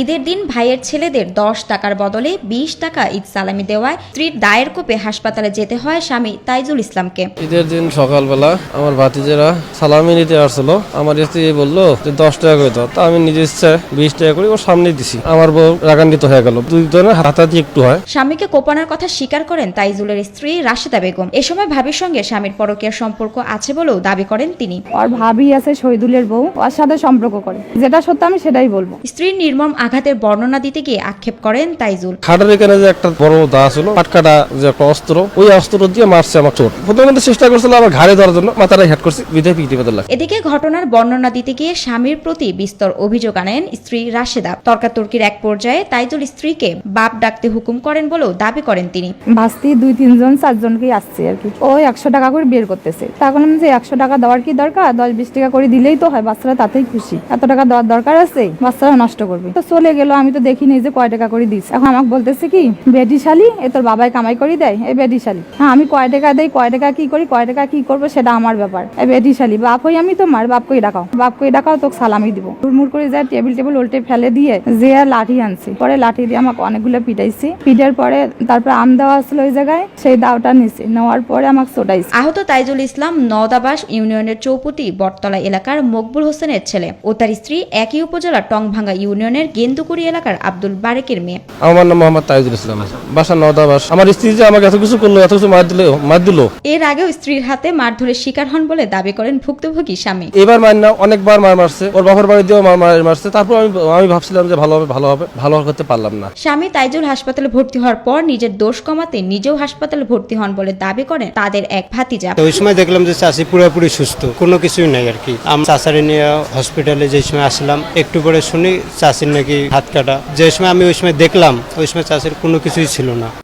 ঈদের দিন ভাইয়ের ছেলেদের দশ টাকার বদলে বিশ টাকা ঈদ সালামি দেওয়ায় স্ত্রীর দায়ের কোপে হাসপাতালে যেতে হয় স্বামী তাইজুল ইসলামকে। ঈদের দিন সকালবেলা আমার ভাতিজেরা সালামি নিতে আসছিল। আমার স্ত্রী বলল যে দশ টাকা করে দাও? তা আমি নিজে ইচ্ছে বিশ টাকা করে ওর সামনে দিছি। আমার বউ রাগান্বিত হয়ে গেল। দুই জনের হাতাহাতি একটু হয়। স্বামীকে কোপানোর কথা স্বীকার করেন তাইজুলের স্ত্রী রাশেদা বেগম। এ সময় ভাবির সঙ্গে স্বামীর পরকীয়ার সম্পর্ক আছে বলেও দাবি করেন তিনি। ওর ভাবি আছে শহীদুলের বউ। ওর সাথে সম্পর্ক করে। যেটা সত্য আমি সেটাই বলব। স্ত্রীর নির্মম আঘাতের বর্ণনা দিতে গিয়ে আক্ষেপ করেন তাইজুল। খাটের এখানে যে একটা বড় দা ছিল পাটকাটা যে একটা অস্ত্র ওই অস্ত্র দিয়ে মারছে আমার চোট প্রথমে চেষ্টা করছিল আমার ঘাড়ে ধরার জন্য মাথাটা হেড করছি বিধায় পিটি লাগে এদিকে ঘটনার বর্ণনা দিতে গিয়ে স্বামীর প্রতি বিস্তর অভিযোগ আনেন স্ত্রী রাশেদা। তর্কাতর্কির এক পর্যায়ে তাইজুল স্ত্রীকে বাপ ডাকতে হুকুম করেন বলেও দাবি করেন তিনি। ভাস্তি দুই তিনজন চারজনকেই আসছে আর কি। ও একশো টাকা করে বের করতেছে। তখন আমি যে একশো টাকা দেওয়ার কি দরকার? দশ বিশ টাকা করে দিলেই তো হয় বাচ্চারা তাতেই খুশি। এত টাকা দেওয়ার দরকার আছে? বাচ্চারা নষ্ট করবে। তো চলে গেল, আমি তো দেখিনি যে কয় টাকা করে দিস। এখন আমাকে বলতেছে কি বেটি শালি, এ তোর বাবাই কামাই করে দেয়, এই বেটি শালি। হ্যাঁ আমি কয় টাকা দেই, কয় টাকা কি করি, কয় টাকা কি করব, সেটা আমার ব্যাপার। এই বেটি শালি, বাপ হই আমি তোমার, বাপ কই ডাকাও? বাপ কই ডাকাও, তোকে সালামি দিব। মুড়মুড় করে যায়, টেবিল টেবিল উল্টে ফেলে দিয়ে যে লাঠি আনছি। পরে লাঠি দিয়ে আমাকে অনেকগুলো পিটাইছি। পিটার পরে তারপর আম দেওয়া আসলো ওই জায়গায়, সেই দাওটা নিছি। নেওয়ার পরে আমাকে চোটাইছি আহত তাইজুল ইসলাম নওদাবাস ইউনিয়নের চৌপতি বটতলা এলাকার মকবুল হোসেনের ছেলে ও তার স্ত্রী একই উপজেলার টংভাঙ্গা ইউনিয়নের গেন্দুকুড়ি এলাকার আব্দুল বারেকের মেয়ে। আমার নাম মোহাম্মদ তাইজুল ইসলাম। বাসা। নদাবাস আমার স্ত্রী যে আমাকে এত কিছু করল এত কিছু মার দিল মার দিল। এর আগেও স্ত্রীর হাতে মারধরের শিকার হন বলে দাবি করেন ভুক্তভোগী স্বামী। এবার মার না অনেকবার মার মারছে। ওর বাপের বাড়ি দিয়েও মার মার মারছে। তারপর আমি আমি ভাবছিলাম যে ভালো হবে ভালো হবে ভালো করতে পারলাম না। স্বামী তাইজুল হাসপাতালে ভর্তি হওয়ার পর নিজের দোষ কমাতে নিজেও হাসপাতালে ভর্তি হন বলে দাবি করেন তাদের এক ভাতিজা। ওই সময় দেখলাম যে চাষি পুরোপুরি সুস্থ কোনো কিছুই নাই আর কি। আমি চাষারে নিয়ে হসপিটালে যে সময় আসলাম একটু পরে শুনি চাষির নাকি হাত কাটা। যে সময় আমি ওই সময় দেখলাম, ওই সময় চাষের কোনো কিছুই ছিল না।